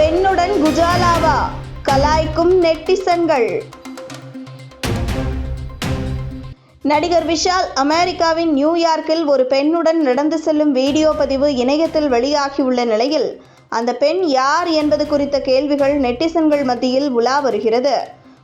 பெண்ணுடன் குஜாலாவா? கலாய்க்கும் நெட்டிசன்கள். நடிகர் விஷால் அமெரிக்காவின் நியூயார்க்கில் ஒரு பெண்ணுடன் நடந்து செல்லும் வீடியோ பதிவு இணையத்தில் வெளியாகியுள்ள நிலையில் அந்த பெண் யார் என்பது குறித்த கேள்விகள் நெட்டிசன்கள் மத்தியில் உலா வருகிறது.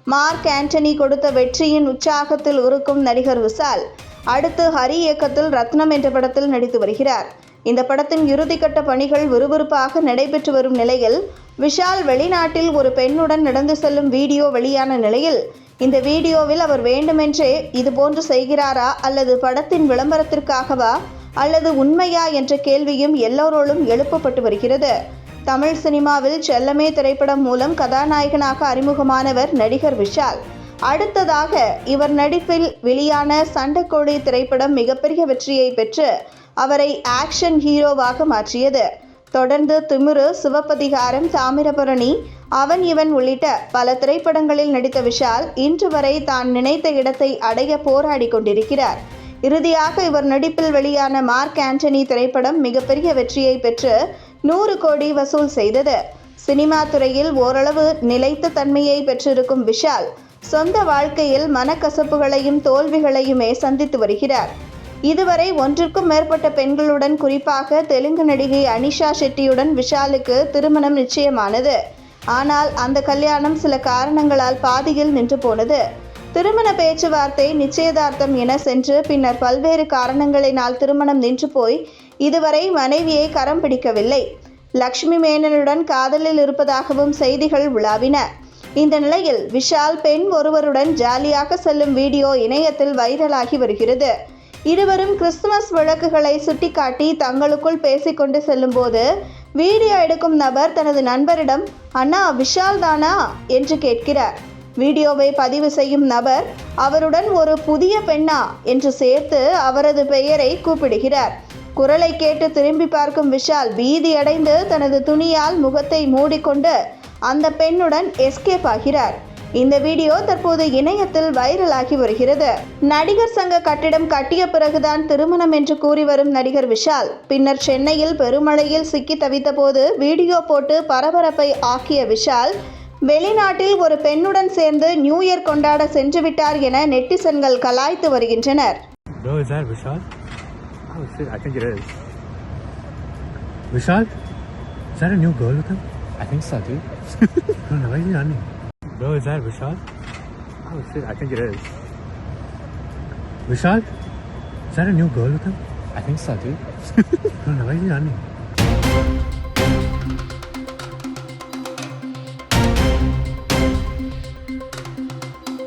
மார்க் ஆண்டனி கொடுத்த வெற்றியின் உற்சாகத்தில் இருக்கும் நடிகர் விஷால் அடுத்து ஹரி இயக்கத்தில் ரத்னம் என்ற படத்தில் நடித்து வருகிறார். இந்த படத்தின் இறுதிக்கட்ட பணிகள் விறுவிறுப்பாக நடைபெற்று வரும் நிலையில் விஷால் வெளிநாட்டில் ஒரு பெண்ணுடன் நடந்து செல்லும் வீடியோ வெளியான நிலையில் இந்த வீடியோவில் அவர் வேண்டுமென்றே இதுபோன்று செய்கிறாரா அல்லது படத்தின் விளம்பரத்திற்காகவா அல்லது உண்மையா என்ற கேள்வியும் எல்லோரோடும் எழுப்பப்பட்டு வருகிறது. தமிழ் சினிமாவில் செல்லமே திரைப்படம் மூலம் கதாநாயகனாக அறிமுகமானவர் நடிகர் விஷால். அடுத்ததாக இவர் நடிப்பில் வெளியான சண்டக்கோடி திரைப்படம் மிகப்பெரிய வெற்றியை பெற்று அவரை ஆக்ஷன் ஹீரோவாக மாற்றியது. தொடர்ந்து திமிரு சிவப்பதிகாரம் தாமிரபரணி அவன் இவன் உள்ளிட்ட பல திரைப்படங்களில் நடித்த விஷால் இன்று வரை தான் நினைத்த இடத்தை அடைய போராடி கொண்டிருக்கிறார். இறுதியாக இவர் நடிப்பில் வெளியான மார்க் ஆண்டனி திரைப்படம் மிகப்பெரிய வெற்றியை பெற்று நூறு கோடி வசூல் செய்தது. சினிமா துறையில் ஓரளவு நிலைத்த தன்மையை பெற்றிருக்கும் விஷால் சொந்த வாழ்க்கையில் மனக்கசப்புகளையும் தோல்விகளையுமே சந்தித்து வருகிறார். இதுவரை ஒன்றிற்கும் மேற்பட்ட பெண்களுடன் குறிப்பாக தெலுங்கு நடிகை அனிஷா ஷெட்டியுடன் விஷாலுக்கு திருமணம் நிச்சயமானது. ஆனால் அந்த கல்யாணம் சில காரணங்களால் பாதியில் நின்று போனது. திருமண பேச்சுவார்த்தை நிச்சயதார்த்தம் என சென்று பின்னர் பல்வேறு காரணங்களினால் திருமணம் நின்று போய் இதுவரை மனைவியை கரம் பிடிக்கவில்லை. லக்ஷ்மி மேனனுடன் காதலில் இருப்பதாகவும் செய்திகள் உலாவின. இந்த நிலையில் விஷால் பெண் ஒருவருடன் ஜாலியாக செல்லும் வீடியோ இணையத்தில் வைரலாகி வருகிறது. இருவரும் கிறிஸ்துமஸ் விளக்குகளை சுட்டிக்காட்டி தங்களுக்குள் பேசிக்கொண்டு செல்லும்போது வீடியோ எடுக்கும் நபர் தனது நண்பரிடம் அண்ணா விஷால் தானா? என்று கேட்கிறார். வீடியோவை பதிவு செய்யும் நபர் அவருடன் ஒரு புதிய பெண்ணா? என்று சேர்த்து அவரது பெயரை கூப்பிடுகிறார். குரலை கேட்டு திரும்பி பார்க்கும் விஷால் பீதியடைந்து தனது துணியால் முகத்தை மூடிக்கொண்டு அந்த பெண்ணுடன் எஸ்கேப் ஆகிறார். இந்த வீடியோ தற்போது இணையத்தில் வைரலாகி வருகிறது நடிகர் சங்க கட்டிடம் கட்டிய பிறகுதான் திருமணம் என்று கூறி வரும் நடிகர் விஷால் பின்னர் சென்னையில் பெருமழையில் சிக்கி தவித்தபோது வீடியோ போட்டு பரபரப்பை ஆக்கிய விஷால் வெளிநாட்டில் ஒரு பெண்ணுடன் சேர்ந்து நியூ இயர் கொண்டாட சென்று விட்டார் என நெட்டிசன்கள் கலாய்த்து வருகின்றனர் Bro, is that Vishal? Oh I think it is. Vishal? Is that a new girl with him? I think so, dude. No, no, why is he running? Bro, is that Vishal? Oh shit, I think it is. Vishal? Is that a new girl with him? I think so, dude. Why is he running?